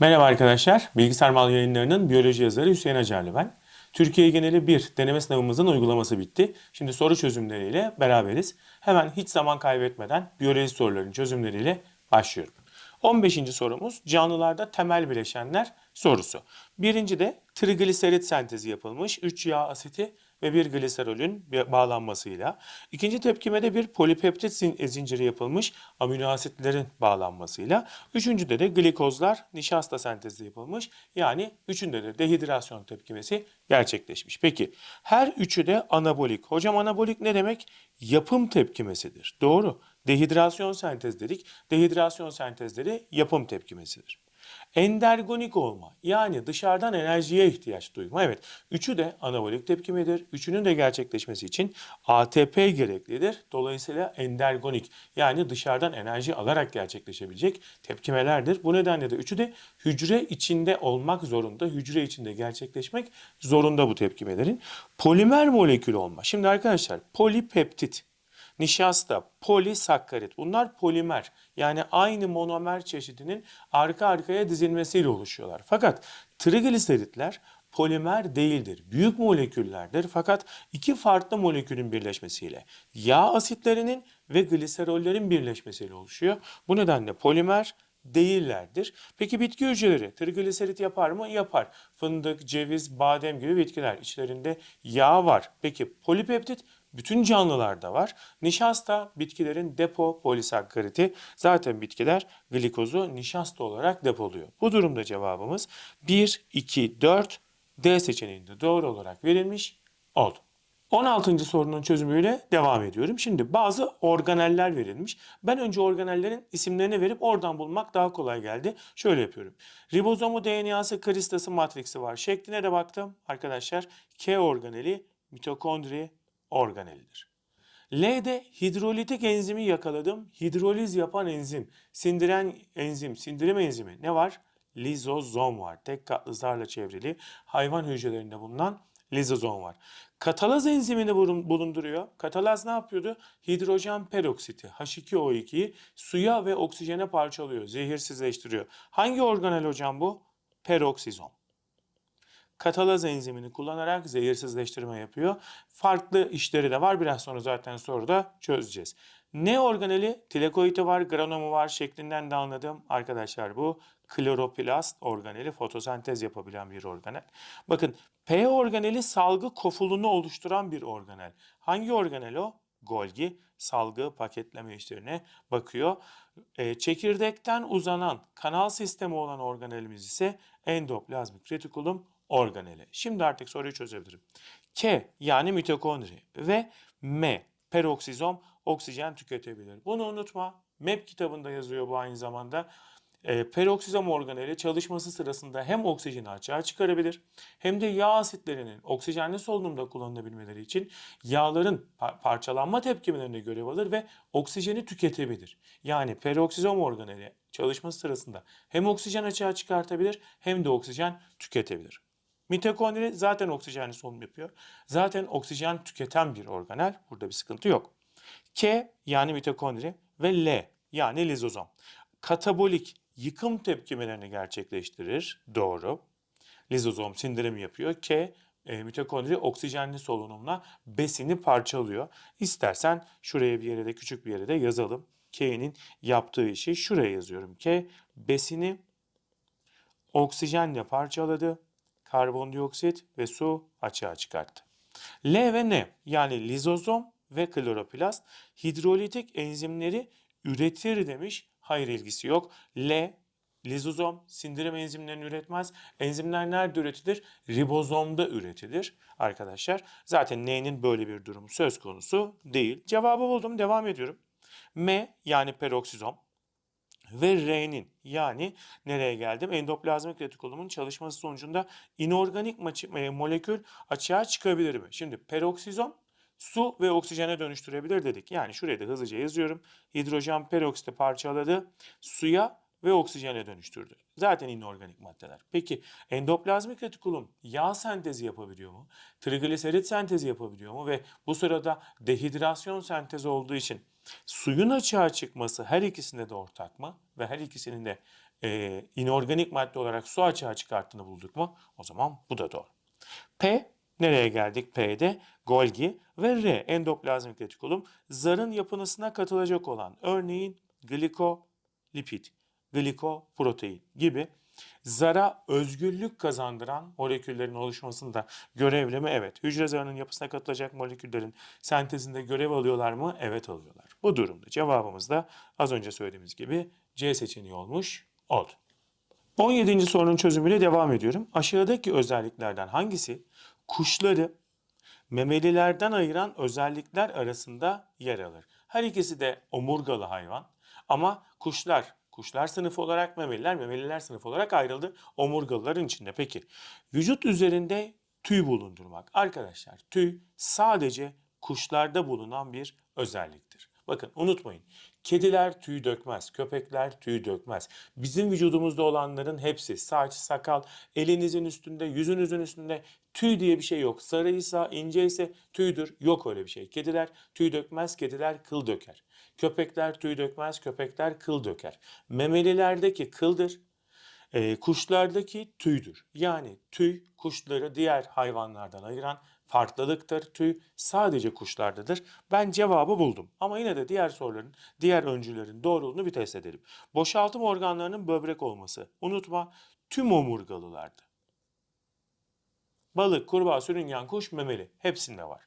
Merhaba arkadaşlar. Bilgisayar Mal Yayınları'nın biyoloji yazarı Hüseyin Acarlı ben. Türkiye geneli bir deneme sınavımızın uygulaması bitti. Şimdi soru çözümleriyle beraberiz. Hemen hiç zaman kaybetmeden biyoloji sorularının çözümleriyle başlıyorum. 15. sorumuz canlılarda temel bileşenler sorusu. Birinci de trigliserit sentezi yapılmış 3 yağ asiti ve bir gliserolün bağlanmasıyla. İkinci tepkimede bir polipeptit zin- zinciri yapılmış amino asitlerin bağlanmasıyla. Üçüncüde de glikozlar nişasta sentezi yapılmış. Yani üçünde de dehidrasyon tepkimesi gerçekleşmiş. Peki her üçü de anabolik. Hocam anabolik ne demek? Yapım tepkimesidir. Doğru. Dehidrasyon sentez dedik. Dehidrasyon sentezleri yapım tepkimesidir. Endergonik olma yani dışarıdan enerjiye ihtiyaç duyma. Evet üçü de anabolik tepkimedir. Üçünün de gerçekleşmesi için ATP gereklidir. Dolayısıyla endergonik yani dışarıdan enerji alarak gerçekleşebilecek tepkimelerdir. Bu nedenle de üçü de hücre içinde olmak zorunda. Hücre içinde gerçekleşmek zorunda bu tepkimelerin. Polimer molekül olma. Şimdi arkadaşlar polipeptit nişasta, polisakkarit bunlar polimer yani aynı monomer çeşidinin arka arkaya dizilmesiyle oluşuyorlar. Fakat trigliseritler polimer değildir. Büyük moleküllerdir fakat iki farklı molekülün birleşmesiyle yağ asitlerinin ve gliserollerin birleşmesiyle oluşuyor. Bu nedenle polimer değillerdir. Peki bitki hücreleri trigliserit yapar mı? Yapar. Fındık, ceviz, badem gibi bitkiler içlerinde yağ var. Peki polipeptit bütün canlılarda var. Nişasta bitkilerin depo polisakkariti. Zaten bitkiler glikozu nişasta olarak depoluyor. Bu durumda cevabımız 1, 2, 4 D seçeneğinde doğru olarak verilmiş oldu. 16. sorunun çözümüyle devam ediyorum. Şimdi bazı organeller verilmiş. Ben önce organellerin isimlerini verip oradan bulmak daha kolay geldi. Şöyle yapıyorum. Ribozomu, DNA'sı, kristası, matriksi var. Şekline de baktım. Arkadaşlar K organeli mitokondri organelidir. L'de hidrolitik enzimi yakaladım. Hidroliz yapan enzim, sindiren enzim, sindirim enzimi ne var? Lizozom var. Tek katlı zarla çevrili hayvan hücrelerinde bulunan lizozom var. Katalaz enzimini bulun- bulunduruyor. Katalaz ne yapıyordu? Hidrojen peroksiti H2O2'yi suya ve oksijene parçalıyor, zehirsizleştiriyor. Hangi organel hocam bu? Peroksizom katalaz enzimini kullanarak zehirsizleştirme yapıyor. Farklı işleri de var. Biraz sonra zaten soruda çözeceğiz. Ne organeli? Tilakoidi var, granomu var şeklinden de anladım. Arkadaşlar bu kloroplast organeli fotosentez yapabilen bir organel. Bakın P organeli salgı kofulunu oluşturan bir organel. Hangi organel o? Golgi salgı paketleme işlerine bakıyor. E, çekirdekten uzanan kanal sistemi olan organelimiz ise endoplazmik retikulum organeli. Şimdi artık soruyu çözebilirim. K yani mitokondri ve M peroksizom oksijen tüketebilir. Bunu unutma. MEP kitabında yazıyor bu aynı zamanda. E, peroksizom organeli çalışması sırasında hem oksijeni açığa çıkarabilir hem de yağ asitlerinin oksijenli solunumda kullanılabilmeleri için yağların pa- parçalanma tepkimelerine görev alır ve oksijeni tüketebilir. Yani peroksizom organeli çalışması sırasında hem oksijen açığa çıkartabilir hem de oksijen tüketebilir. Mitokondri zaten oksijenli solunum yapıyor. Zaten oksijen tüketen bir organel. Burada bir sıkıntı yok. K yani mitokondri ve L yani lizozom. Katabolik yıkım tepkimelerini gerçekleştirir. Doğru. Lizozom sindirim yapıyor. K e, mitokondri oksijenli solunumla besini parçalıyor. İstersen şuraya bir yere de küçük bir yere de yazalım. K'nin yaptığı işi şuraya yazıyorum. K besini oksijenle parçaladı. Karbondioksit ve su açığa çıkarttı. L ve N yani lizozom ve kloroplast hidrolitik enzimleri üretir demiş. Hayır ilgisi yok. L lizozom sindirim enzimlerini üretmez. Enzimler nerede üretilir? Ribozomda üretilir arkadaşlar. Zaten N'nin böyle bir durumu söz konusu değil. Cevabı buldum. Devam ediyorum. M yani peroksizom ve R'nin yani nereye geldim? Endoplazmik retikulumun çalışması sonucunda inorganik e, molekül açığa çıkabilir mi? Şimdi peroksizom su ve oksijene dönüştürebilir dedik. Yani şuraya da hızlıca yazıyorum. Hidrojen peroksiti parçaladı, suya ve oksijene dönüştürdü. Zaten inorganik maddeler. Peki endoplazmik retikulum yağ sentezi yapabiliyor mu? Trigliserit sentezi yapabiliyor mu? Ve bu sırada dehidrasyon sentezi olduğu için Suyun açığa çıkması her ikisinde de ortak mı? Ve her ikisinin de e, inorganik madde olarak su açığa çıkarttığını bulduk mu? O zaman bu da doğru. P nereye geldik? P'de Golgi ve R endoplazmik retikulum zarın yapınısına katılacak olan örneğin glikolipid, glikoprotein gibi zara özgürlük kazandıran moleküllerin oluşmasında görevli mi? Evet. Hücre zarının yapısına katılacak moleküllerin sentezinde görev alıyorlar mı? Evet alıyorlar. Bu durumda cevabımız da az önce söylediğimiz gibi C seçeneği olmuş oldu. 17. sorunun çözümüyle devam ediyorum. Aşağıdaki özelliklerden hangisi kuşları memelilerden ayıran özellikler arasında yer alır? Her ikisi de omurgalı hayvan ama kuşlar Kuşlar sınıfı olarak memeliler, memeliler sınıfı olarak ayrıldı omurgalıların içinde. Peki vücut üzerinde tüy bulundurmak. Arkadaşlar tüy sadece kuşlarda bulunan bir özelliktir. Bakın unutmayın. Kediler tüy dökmez, köpekler tüy dökmez. Bizim vücudumuzda olanların hepsi saç, sakal, elinizin üstünde, yüzünüzün üstünde tüy diye bir şey yok. Sarıysa, inceyse tüydür. Yok öyle bir şey. Kediler tüy dökmez, kediler kıl döker. Köpekler tüy dökmez, köpekler kıl döker. Memelilerdeki kıldır, e, kuşlardaki tüydür. Yani tüy kuşları diğer hayvanlardan ayıran farklılıktır. Tüy sadece kuşlardadır. Ben cevabı buldum. Ama yine de diğer soruların, diğer öncülerin doğruluğunu bir test edelim. Boşaltım organlarının böbrek olması. Unutma tüm omurgalılardı. Balık, kurbağa, sürüngen, kuş, memeli hepsinde var.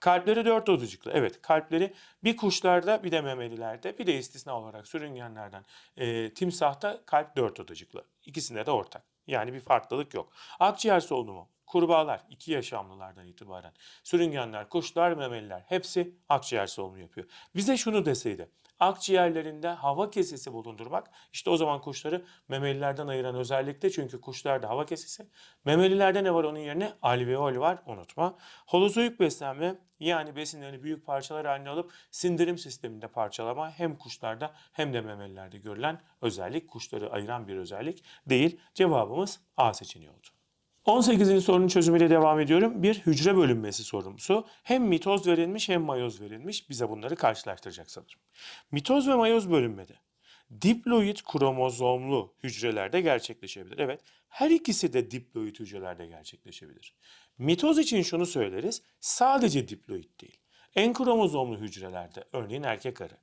Kalpleri dört odacıklı. Evet kalpleri bir kuşlarda bir de memelilerde bir de istisna olarak sürüngenlerden e, timsahta kalp dört odacıklı. İkisinde de ortak. Yani bir farklılık yok. Akciğer solunumu kurbağalar iki yaşamlılardan itibaren sürüngenler, kuşlar, memeliler hepsi akciğer solunumu yapıyor. Bize şunu deseydi akciğerlerinde hava kesesi bulundurmak işte o zaman kuşları memelilerden ayıran özellikle çünkü kuşlarda hava kesesi memelilerde ne var onun yerine alveol var unutma. Holozoik beslenme yani besinlerini büyük parçalar haline alıp sindirim sisteminde parçalama hem kuşlarda hem de memelilerde görülen özellik kuşları ayıran bir özellik değil. Cevabımız A seçeneği oldu. 18. sorunun çözümüyle devam ediyorum. Bir hücre bölünmesi sorumlusu. Hem mitoz verilmiş hem mayoz verilmiş. Bize bunları karşılaştıracak sanırım. Mitoz ve mayoz bölünmede diploid kromozomlu hücrelerde gerçekleşebilir. Evet, her ikisi de diploid hücrelerde gerçekleşebilir. Mitoz için şunu söyleriz, sadece diploid değil. En kromozomlu hücrelerde, örneğin erkek arı,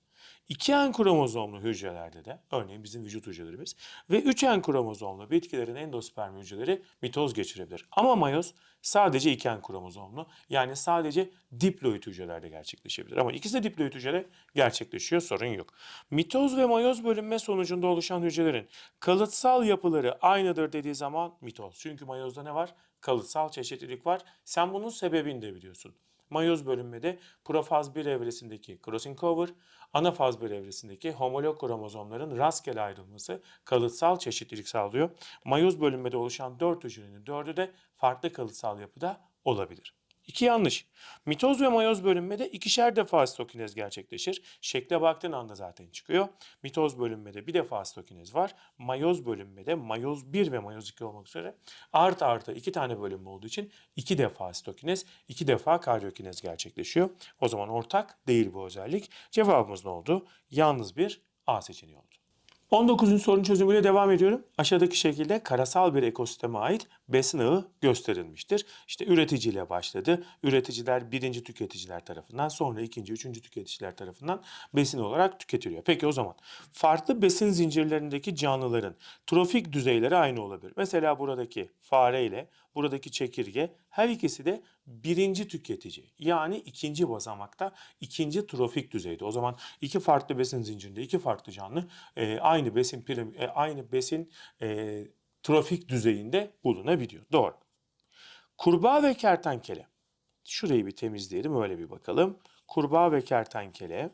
2N kromozomlu hücrelerde de örneğin bizim vücut hücrelerimiz ve 3N kromozomlu bitkilerin endosperm hücreleri mitoz geçirebilir. Ama mayoz sadece 2N kromozomlu yani sadece diploid hücrelerde gerçekleşebilir. Ama ikisi de diploid hücrede gerçekleşiyor sorun yok. Mitoz ve mayoz bölünme sonucunda oluşan hücrelerin kalıtsal yapıları aynıdır dediği zaman mitoz. Çünkü mayozda ne var? Kalıtsal çeşitlilik var. Sen bunun sebebini de biliyorsun. Mayoz bölünmede profaz 1 evresindeki crossing over, anafaz 1 evresindeki homolog kromozomların rastgele ayrılması kalıtsal çeşitlilik sağlıyor. Mayoz bölünmede oluşan 4 hücrenin 4'ü de farklı kalıtsal yapıda olabilir. İki yanlış. Mitoz ve mayoz bölünmede ikişer defa asitokinez gerçekleşir. Şekle baktığın anda zaten çıkıyor. Mitoz bölünmede bir defa asitokinez var. Mayoz bölünmede mayoz 1 ve mayoz 2 olmak üzere artı artı iki tane bölünme olduğu için iki defa asitokinez, iki defa karyokinez gerçekleşiyor. O zaman ortak değil bu özellik. Cevabımız ne oldu? Yalnız bir A seçeneği oldu. 19. sorunun çözümüyle devam ediyorum. Aşağıdaki şekilde karasal bir ekosisteme ait besin ağı gösterilmiştir. İşte üreticiyle başladı. Üreticiler birinci tüketiciler tarafından sonra ikinci, üçüncü tüketiciler tarafından besin olarak tüketiliyor. Peki o zaman farklı besin zincirlerindeki canlıların trofik düzeyleri aynı olabilir. Mesela buradaki fare ile buradaki çekirge her ikisi de birinci tüketici. Yani ikinci basamakta ikinci trofik düzeyde. O zaman iki farklı besin zincirinde iki farklı canlı e, aynı besin prim, e, aynı besin e, trofik düzeyinde bulunabiliyor. Doğru. Kurbağa ve kertenkele. Şurayı bir temizleyelim öyle bir bakalım. Kurbağa ve kertenkele.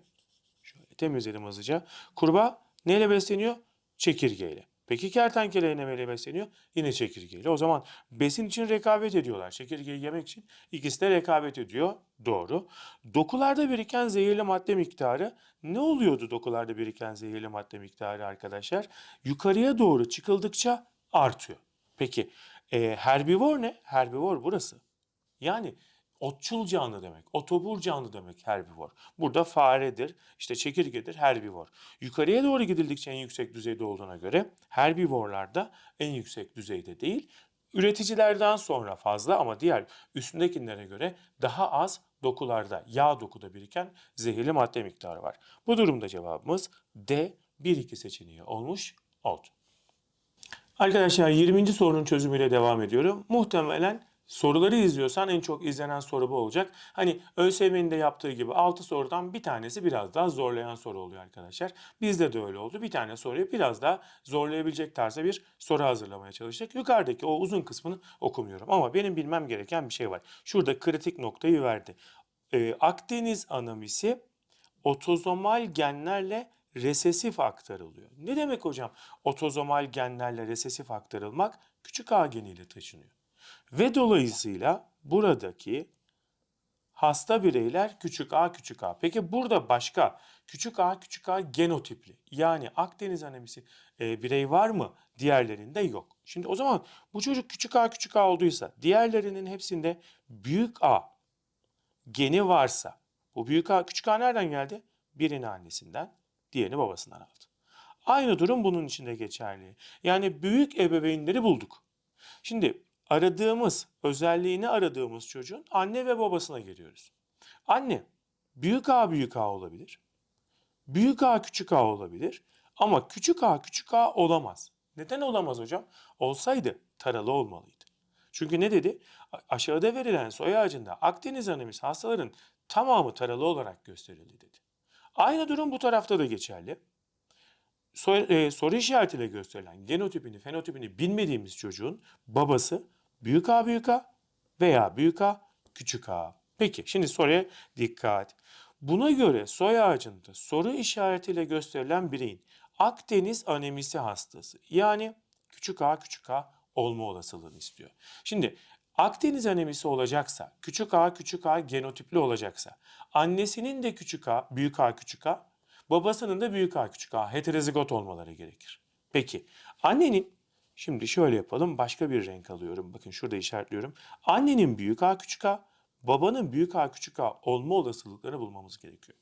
Şöyle temizleyelim hızlıca. Kurbağa neyle besleniyor? Çekirgeyle. Peki kertenkele neyle besleniyor? Yine çekirgeyle. O zaman besin için rekabet ediyorlar. Çekirgeyi yemek için ikisi de rekabet ediyor. Doğru. Dokularda biriken zehirli madde miktarı ne oluyordu dokularda biriken zehirli madde miktarı arkadaşlar? Yukarıya doğru çıkıldıkça artıyor. Peki e, herbivor ne? Herbivor burası. Yani Otçul canlı demek, otobur canlı demek herbivor. Burada faredir, işte çekirgedir, herbivor. Yukarıya doğru gidildikçe en yüksek düzeyde olduğuna göre herbivorlarda en yüksek düzeyde değil, üreticilerden sonra fazla ama diğer üstündekilere göre daha az dokularda, yağ dokuda biriken zehirli madde miktarı var. Bu durumda cevabımız D 1-2 seçeneği olmuş oldu. Arkadaşlar 20. sorunun çözümüyle devam ediyorum. Muhtemelen soruları izliyorsan en çok izlenen soru bu olacak. Hani ÖSYM'nin de yaptığı gibi 6 sorudan bir tanesi biraz daha zorlayan soru oluyor arkadaşlar. Bizde de öyle oldu. Bir tane soruyu biraz daha zorlayabilecek tarzda bir soru hazırlamaya çalıştık. Yukarıdaki o uzun kısmını okumuyorum ama benim bilmem gereken bir şey var. Şurada kritik noktayı verdi. Ee, Akdeniz anamisi otozomal genlerle resesif aktarılıyor. Ne demek hocam? Otozomal genlerle resesif aktarılmak küçük A geniyle taşınıyor. Ve dolayısıyla buradaki hasta bireyler küçük a küçük a. Peki burada başka küçük a küçük a genotipli yani Akdeniz anemisi e, birey var mı? Diğerlerinde yok. Şimdi o zaman bu çocuk küçük a küçük a olduysa diğerlerinin hepsinde büyük a geni varsa bu büyük a küçük a nereden geldi? Birini annesinden diğerini babasından aldı. Aynı durum bunun içinde geçerli. Yani büyük ebeveynleri bulduk. Şimdi aradığımız, özelliğini aradığımız çocuğun anne ve babasına geliyoruz. Anne büyük A büyük A olabilir. Büyük A küçük A olabilir. Ama küçük A küçük A olamaz. Neden olamaz hocam? Olsaydı taralı olmalıydı. Çünkü ne dedi? Aşağıda verilen soy ağacında Akdeniz anemisi hastaların tamamı taralı olarak gösterildi dedi. Aynı durum bu tarafta da geçerli. Soy- e, soru işaretiyle gösterilen genotipini, fenotipini bilmediğimiz çocuğun babası büyük A büyük A veya büyük A küçük A. Peki şimdi soruya dikkat. Buna göre soy ağacında soru işaretiyle gösterilen bireyin Akdeniz anemisi hastası yani küçük A küçük A olma olasılığını istiyor. Şimdi Akdeniz anemisi olacaksa, küçük A küçük A genotipli olacaksa, annesinin de küçük A, büyük A küçük A, babasının da büyük A küçük A heterozigot olmaları gerekir. Peki annenin şimdi şöyle yapalım başka bir renk alıyorum. Bakın şurada işaretliyorum. Annenin büyük A küçük A, babanın büyük A küçük A olma olasılıklarını bulmamız gerekiyor.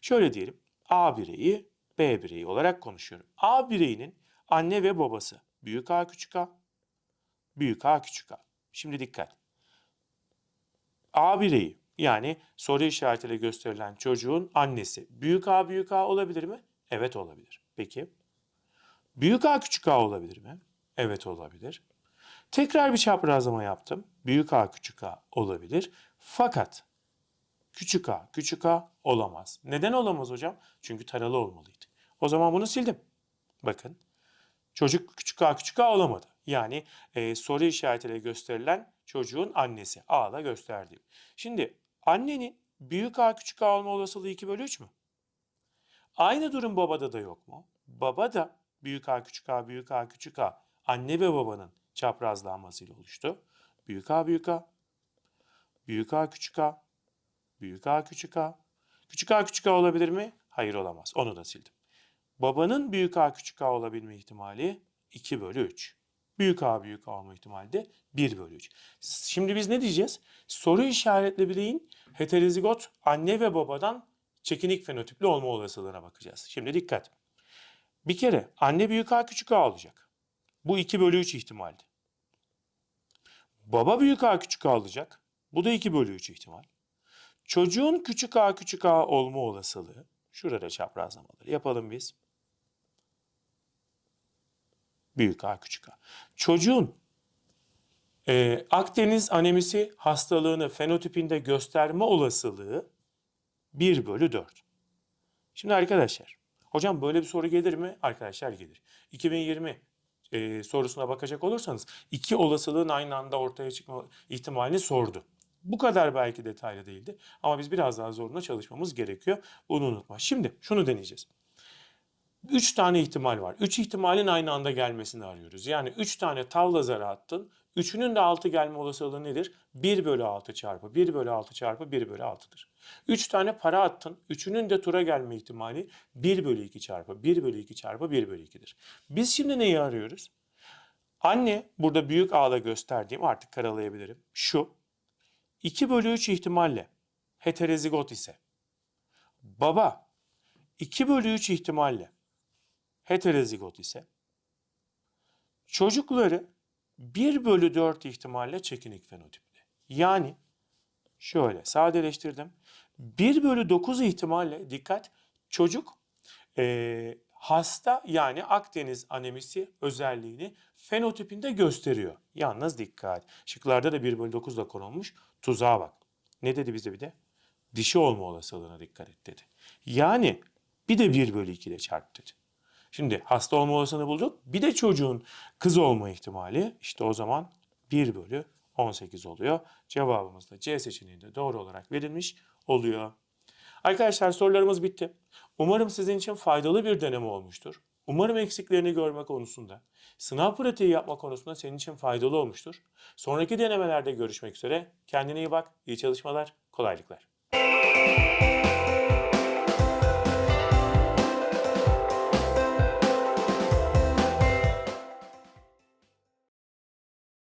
Şöyle diyelim A bireyi B bireyi olarak konuşuyorum. A bireyinin anne ve babası büyük A küçük A, büyük A küçük A. Şimdi dikkat. A bireyi yani soru işaretiyle gösterilen çocuğun annesi büyük A büyük A olabilir mi? Evet olabilir. Peki. Büyük A küçük A olabilir mi? Evet olabilir. Tekrar bir çaprazlama yaptım. Büyük A küçük A olabilir. Fakat küçük A küçük A olamaz. Neden olamaz hocam? Çünkü taralı olmalıydı. O zaman bunu sildim. Bakın Çocuk küçük a küçük a olamadı. Yani e, soru işaretiyle gösterilen çocuğun annesi. A'la gösterdiğim. Şimdi annenin büyük a küçük a olma olasılığı 2 bölü 3 mü? Aynı durum babada da yok mu? Baba da büyük a küçük a büyük a küçük a anne ve babanın çaprazlanmasıyla oluştu. Büyük a büyük a büyük a küçük a büyük a küçük a küçük a küçük a olabilir mi? Hayır olamaz. Onu da sildim. Babanın büyük A küçük A olabilme ihtimali 2 bölü 3. Büyük A büyük A olma ihtimali de 1 bölü 3. Şimdi biz ne diyeceğiz? Soru işaretli bireyin heterozigot anne ve babadan çekinik fenotipli olma olasılığına bakacağız. Şimdi dikkat. Bir kere anne büyük A küçük A olacak. Bu 2 bölü 3 ihtimaldi. Baba büyük A küçük A olacak. Bu da 2 bölü 3 ihtimal. Çocuğun küçük A küçük A olma olasılığı. Şurada çaprazlamaları yapalım biz. Büyük A küçük A. Çocuğun e, Akdeniz anemisi hastalığını fenotipinde gösterme olasılığı 1 bölü 4. Şimdi arkadaşlar, hocam böyle bir soru gelir mi? Arkadaşlar gelir. 2020 e, sorusuna bakacak olursanız iki olasılığın aynı anda ortaya çıkma ihtimalini sordu. Bu kadar belki detaylı değildi ama biz biraz daha zoruna çalışmamız gerekiyor. Bunu unutma. Şimdi şunu deneyeceğiz. 3 tane ihtimal var. 3 ihtimalin aynı anda gelmesini arıyoruz. Yani 3 tane tavla zarı attın. Üçünün de 6 gelme olasılığı nedir? 1 bölü 6 çarpı 1 bölü 6 çarpı 1 bölü 6'dır. 3 tane para attın. Üçünün de tura gelme ihtimali 1 bölü 2 çarpı 1 bölü 2 çarpı 1 bölü 2'dir. Biz şimdi neyi arıyoruz? Anne burada büyük A'la gösterdiğim artık karalayabilirim. Şu 2 bölü 3 ihtimalle heterozigot ise baba 2 bölü 3 ihtimalle heterozigot ise çocukları 1 bölü 4 ihtimalle çekinik fenotipli. Yani şöyle sadeleştirdim. 1 bölü 9 ihtimalle dikkat çocuk eee, hasta yani Akdeniz anemisi özelliğini fenotipinde gösteriyor. Yalnız dikkat. Şıklarda da 1 bölü 9 da konulmuş. Tuzağa bak. Ne dedi bize bir de? Dişi olma olasılığına dikkat et dedi. Yani bir de 1 bölü 2 ile çarp dedi. Şimdi hasta olma olasılığını bulduk. Bir de çocuğun kız olma ihtimali işte o zaman 1 bölü 18 oluyor. Cevabımız da C seçeneğinde doğru olarak verilmiş oluyor. Arkadaşlar sorularımız bitti. Umarım sizin için faydalı bir deneme olmuştur. Umarım eksiklerini görme konusunda, sınav pratiği yapma konusunda senin için faydalı olmuştur. Sonraki denemelerde görüşmek üzere. Kendine iyi bak, iyi çalışmalar, kolaylıklar.